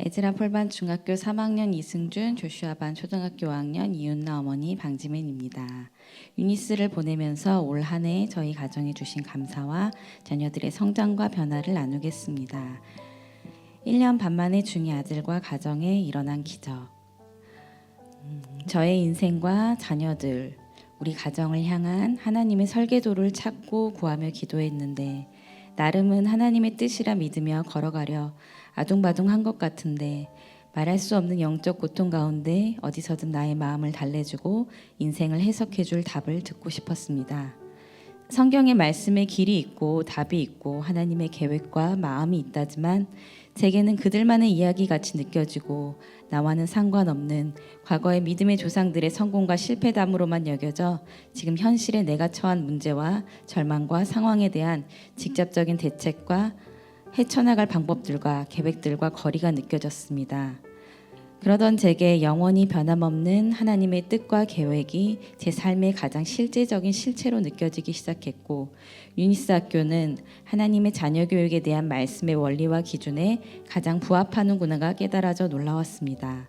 에즈라 폴반 중학교 3학년 이승준, 조슈아반 초등학교 5학년 이윤나 어머니 방지맨입니다. 유니스를 보내면서 올 한 해 저희 가정에 주신 감사와 자녀들의 성장과 변화를 나누겠습니다. 1년 반 만에 중이 아들과 가정에 일어난 기적. 음, 저의 인생과 자녀들, 우리 가정을 향한 하나님의 설계도를 찾고 구하며 기도했는데 나름은 하나님의 뜻이라 믿으며 걸어가려 아둥바둥한 것 같은데 말할 수 없는 영적 고통 가운데 어디서든 나의 마음을 달래주고 인생을 해석해 줄 답을 듣고 싶었습니다. 성경의 말씀에 길이 있고 답이 있고 하나님의 계획과 마음이 있다지만 제게는 그들만의 이야기 같이 느껴지고 나와는 상관없는 과거의 믿음의 조상들의 성공과 실패담으로만 여겨져 지금 현실에 내가 처한 문제와 절망과 상황에 대한 직접적인 대책과 헤쳐나갈 방법들과 계획들과 거리가 느껴졌습니다. 그러던 제게 영원히 변함없는 하나님의 뜻과 계획이 제 삶의 가장 실제적인 실체로 느껴지기 시작했고 유니스 학교는 하나님의 자녀 교육에 대한 말씀의 원리와 기준에 가장 부합하는구나가 깨달아져 놀라웠습니다.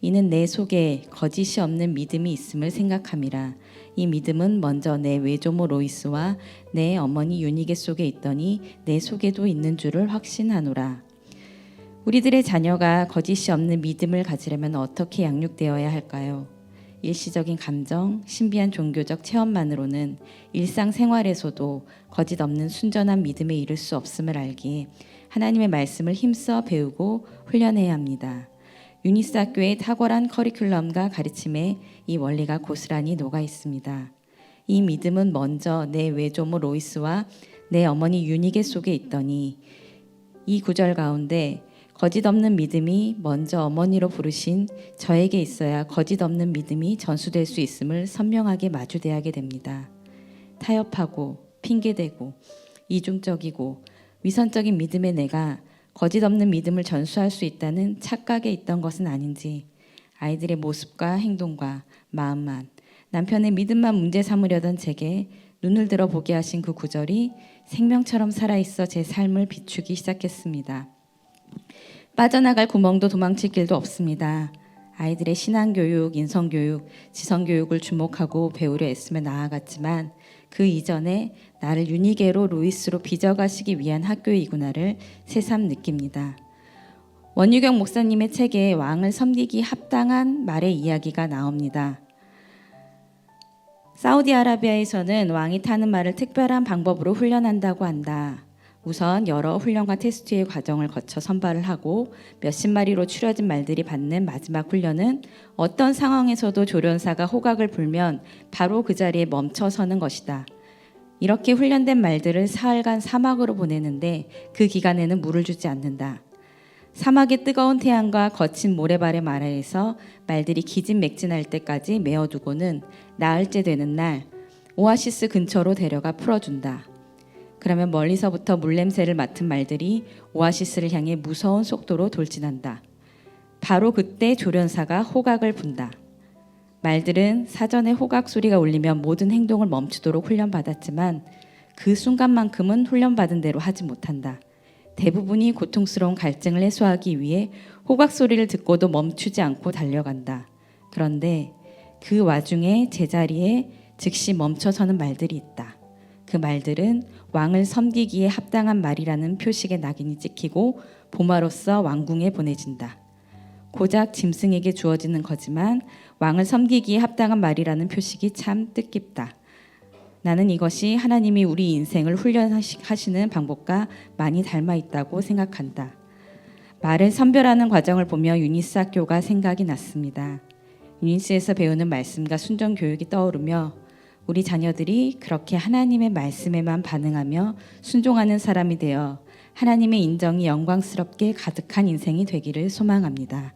이는 내 속에 거짓이 없는 믿음이 있음을 생각함이라. 이 믿음은 먼저 내 외조모 로이스와 내 어머니 유니게 속에 있더니 내 속에도 있는 줄을 확신하노라. 우리들의 자녀가 거짓이 없는 믿음을 가지려면 어떻게 양육되어야 할까요? 일시적인 감정, 신비한 종교적 체험만으로는 일상생활에서도 거짓 없는 순전한 믿음에 이를 수 없음을 알기에 하나님의 말씀을 힘써 배우고 훈련해야 합니다. 유니스 학교의 탁월한 커리큘럼과 가르침에 이 원리가 고스란히 녹아 있습니다. 이 믿음은 먼저 내 외조모 로이스와 내 어머니 유니게 속에 있더니 이 구절 가운데 거짓 없는 믿음이 먼저 어머니로 부르신 저에게 있어야 거짓 없는 믿음이 전수될 수 있음을 선명하게 마주대하게 됩니다. 타협하고 핑계대고 이중적이고 위선적인 믿음의 내가 거짓 없는 믿음을 전수할 수 있다는 착각에 있던 것은 아닌지 아이들의 모습과 행동과 마음만 남편의 믿음만 문제 삼으려던 제게 눈을 들어 보게 하신 그 구절이 생명처럼 살아있어 제 삶을 비추기 시작했습니다. 빠져나갈 구멍도 도망칠 길도 없습니다. 아이들의 신앙교육, 인성교육, 지성교육을 주목하고 배우려 애쓰며 나아갔지만 그 이전에 나를 유니게로 루이스로 빚어가시기 위한 학교이구나를 새삼 느낍니다. 원유경 목사님의 책에 왕을 섬기기 합당한 말의 이야기가 나옵니다. 사우디아라비아에서는 왕이 타는 말을 특별한 방법으로 훈련한다고 한다. 우선 여러 훈련과 테스트의 과정을 거쳐 선발을 하고 몇십 마리로 추려진 말들이 받는 마지막 훈련은 어떤 상황에서도 조련사가 호각을 불면 바로 그 자리에 멈춰 서는 것이다. 이렇게 훈련된 말들을 사흘간 사막으로 보내는데 그 기간에는 물을 주지 않는다. 사막의 뜨거운 태양과 거친 모래발의 아래에서 말들이 기진맥진할 때까지 메어두고는 나흘째 되는 날 오아시스 근처로 데려가 풀어준다. 그러면 멀리서부터 물냄새를 맡은 말들이 오아시스를 향해 무서운 속도로 돌진한다. 바로 그때 조련사가 호각을 분다. 말들은 사전에 호각 소리가 울리면 모든 행동을 멈추도록 훈련받았지만 그 순간만큼은 훈련받은 대로 하지 못한다. 대부분이 고통스러운 갈증을 해소하기 위해 호각 소리를 듣고도 멈추지 않고 달려간다. 그런데 그 와중에 제자리에 즉시 멈춰서는 말들이 있다. 그 말들은 왕을 섬기기에 합당한 말이라는 표식의 낙인이 찍히고 보마로서 왕궁에 보내진다. 고작 짐승에게 주어지는 거지만 왕을 섬기기에 합당한 말이라는 표식이 참 뜻깊다. 나는 이것이 하나님이 우리 인생을 훈련하시는 방법과 많이 닮아 있다고 생각한다. 말을 선별하는 과정을 보며 유니스 학교가 생각이 났습니다. 유니스에서 배우는 말씀과 순종 교육이 떠오르며 우리 자녀들이 그렇게 하나님의 말씀에만 반응하며 순종하는 사람이 되어 하나님의 인정이 영광스럽게 가득한 인생이 되기를 소망합니다.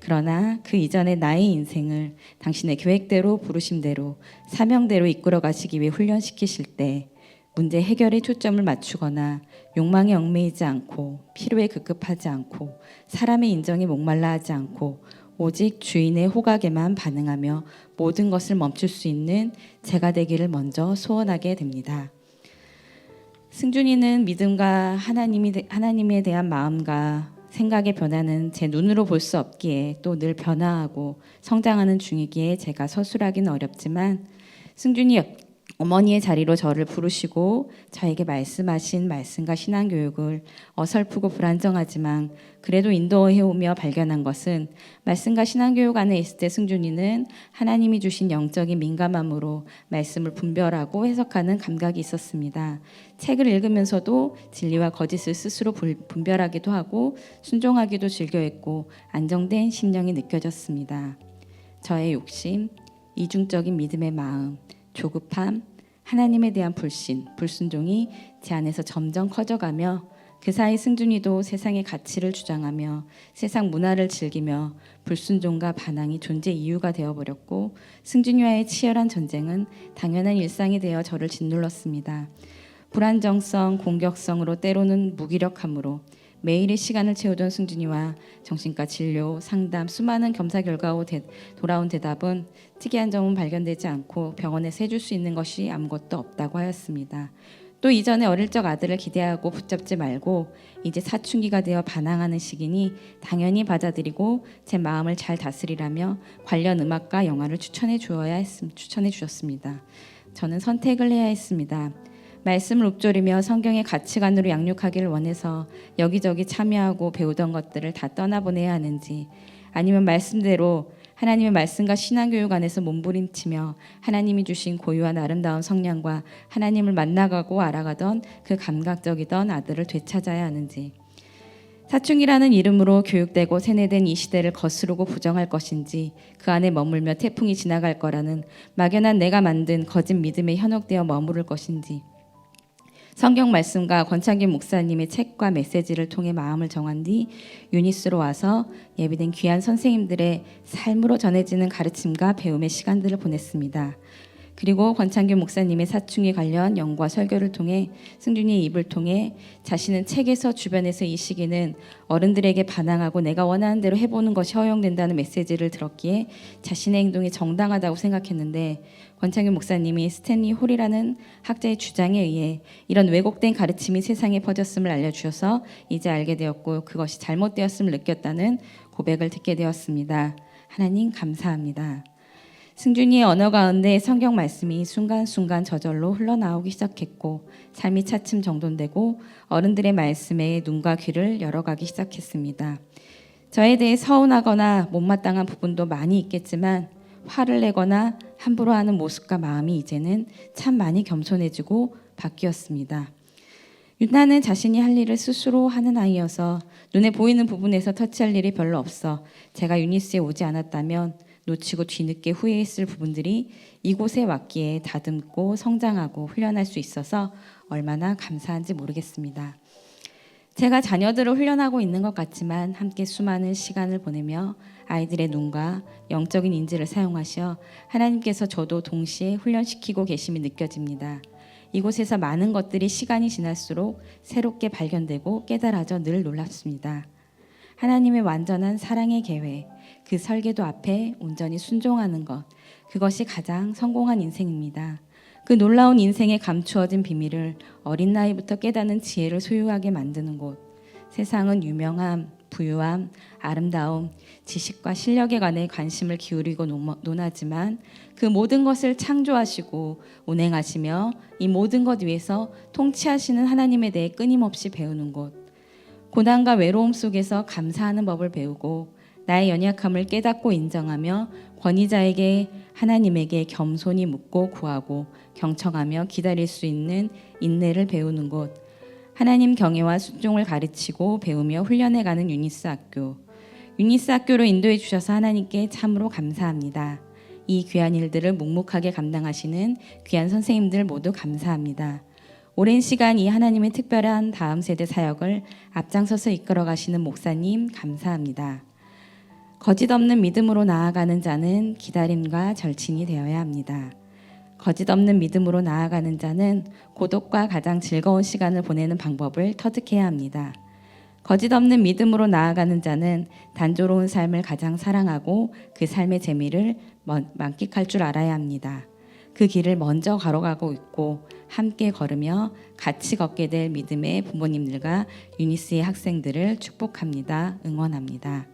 그러나 그 이전의 나의 인생을 당신의 계획대로 부르심대로 사명대로 이끌어 가시기 위해 훈련시키실 때 문제 해결에 초점을 맞추거나 욕망에 얽매이지 않고 필요에 급급하지 않고 사람의 인정에 목말라 하지 않고 오직 주인의 호각에만 반응하며 모든 것을 멈출 수 있는 제가 되기를 먼저 소원하게 됩니다. 승준이는 믿음과 하나님이 하나님에 대한 마음과 생각의 변화는 제 눈으로 볼 수 없기에 또 늘 변화하고 성장하는 중이기에 제가 서술하기는 어렵지만 승준이 어머니의 자리로 저를 부르시고 저에게 말씀하신 말씀과 신앙 교육을 어설프고 불안정하지만 그래도 인도해 오며 발견한 것은 말씀과 신앙 교육 안에 있을 때 승준이는 하나님이 주신 영적인 민감함으로 말씀을 분별하고 해석하는 감각이 있었습니다. 책을 읽으면서도 진리와 거짓을 스스로 불- 분별하기도 하고 순종하기도 즐겨했고 안정된 심령이 느껴졌습니다. 저의 욕심, 이중적인 믿음의 마음, 조급함, 하나님에 대한 불신, 불순종이 제 안에서 점점 커져가며 그 사이 승준이도 세상의 가치를 주장하며 세상 문화를 즐기며 불순종과 반항이 존재 이유가 되어버렸고 승준이와의 치열한 전쟁은 당연한 일상이 되어 저를 짓눌렀습니다. 불안정성, 공격성으로 때로는 무기력함으로 매일의 시간을 채우던 승준이와 정신과 진료, 상담, 수많은 겸사 결과 후 대- 돌아온 대답은 특이한 점은 발견되지 않고 병원에서 해줄 수 있는 것이 아무것도 없다고 하였습니다. 또 이전에 어릴 적 아들을 기대하고 붙잡지 말고 이제 사춘기가 되어 반항하는 시기니 당연히 받아들이고 제 마음을 잘 다스리라며 관련 음악과 영화를 추천해 주어야 했음 추천해 주셨습니다. 저는 선택을 해야 했습니다. 말씀을 읊조리며 성경의 가치관으로 양육하기를 원해서 여기저기 참여하고 배우던 것들을 다 떠나보내야 하는지 아니면 말씀대로 하나님의 말씀과 신앙교육 안에서 몸부림치며 하나님이 주신 고유한 아름다운 성량과 하나님을 만나가고 알아가던 그 감각적이던 아들을 되찾아야 하는지 사춘기라는 이름으로 교육되고 세뇌된 이 시대를 거스르고 부정할 것인지 그 안에 머물며 태풍이 지나갈 거라는 막연한 내가 만든 거짓 믿음에 현혹되어 머무를 것인지 성경 말씀과 권창균 목사님의 책과 메시지를 통해 마음을 정한 뒤 유니스로 와서 예비된 귀한 선생님들의 삶으로 전해지는 가르침과 배움의 시간들을 보냈습니다. 그리고 권창균 목사님의 사춘기 관련 연구와 설교를 통해 승준이의 입을 통해 자신은 책에서 주변에서 이 시기는 어른들에게 반항하고 내가 원하는 대로 해보는 것이 허용된다는 메시지를 들었기에 자신의 행동이 정당하다고 생각했는데 권창균 목사님이 스탠리 홀이라는 학자의 주장에 의해 이런 왜곡된 가르침이 세상에 퍼졌음을 알려주셔서 이제 알게 되었고 그것이 잘못되었음을 느꼈다는 고백을 듣게 되었습니다. 하나님 감사합니다. 승준이의 언어 가운데 성경 말씀이 순간순간 저절로 흘러나오기 시작했고 삶이 차츰 정돈되고 어른들의 말씀에 눈과 귀를 열어가기 시작했습니다. 저에 대해 서운하거나 못마땅한 부분도 많이 있겠지만 화를 내거나 함부로 하는 모습과 마음이 이제는 참 많이 겸손해지고 바뀌었습니다. 유나는 자신이 할 일을 스스로 하는 아이여서 눈에 보이는 부분에서 터치할 일이 별로 없어 제가 유니스에 오지 않았다면 놓치고 뒤늦게 후회했을 부분들이 이곳에 왔기에 다듬고 성장하고 훈련할 수 있어서 얼마나 감사한지 모르겠습니다. 제가 자녀들을 훈련하고 있는 것 같지만 함께 수많은 시간을 보내며 아이들의 눈과 영적인 인지를 사용하셔 하나님께서 저도 동시에 훈련시키고 계심이 느껴집니다. 이곳에서 많은 것들이 시간이 지날수록 새롭게 발견되고 깨달아져 늘 놀랍습니다. 하나님의 완전한 사랑의 계획, 그 설계도 앞에 온전히 순종하는 것, 그것이 가장 성공한 인생입니다. 그 놀라운 인생에 감추어진 비밀을 어린 나이부터 깨닫는 지혜를 소유하게 만드는 곳. 세상은 유명함, 부유함, 아름다움, 지식과 실력에 관해 관심을 기울이고 논- 논하지만 그 모든 것을 창조하시고 운행하시며 이 모든 것 위에서 통치하시는 하나님에 대해 끊임없이 배우는 곳. 고난과 외로움 속에서 감사하는 법을 배우고 나의 연약함을 깨닫고 인정하며 권위자에게 하나님에게 겸손히 묻고 구하고 경청하며 기다릴 수 있는 인내를 배우는 곳. 하나님 경외와 순종을 가르치고 배우며 훈련해 가는 유니스 학교. 유니스 학교로 인도해 주셔서 하나님께 참으로 감사합니다. 이 귀한 일들을 묵묵하게 감당하시는 귀한 선생님들 모두 감사합니다. 오랜 시간 이 하나님의 특별한 다음 세대 사역을 앞장서서 이끌어 가시는 목사님 감사합니다. 거짓 없는 믿음으로 나아가는 자는 기다림과 절친이 되어야 합니다. 거짓 없는 믿음으로 나아가는 자는 고독과 가장 즐거운 시간을 보내는 방법을 터득해야 합니다. 거짓 없는 믿음으로 나아가는 자는 단조로운 삶을 가장 사랑하고 그 삶의 재미를 먼- 만끽할 줄 알아야 합니다. 그 길을 먼저 걸어가고 있고 함께 걸으며 같이 걷게 될 믿음의 부모님들과 유니스의 학생들을 축복합니다. 응원합니다.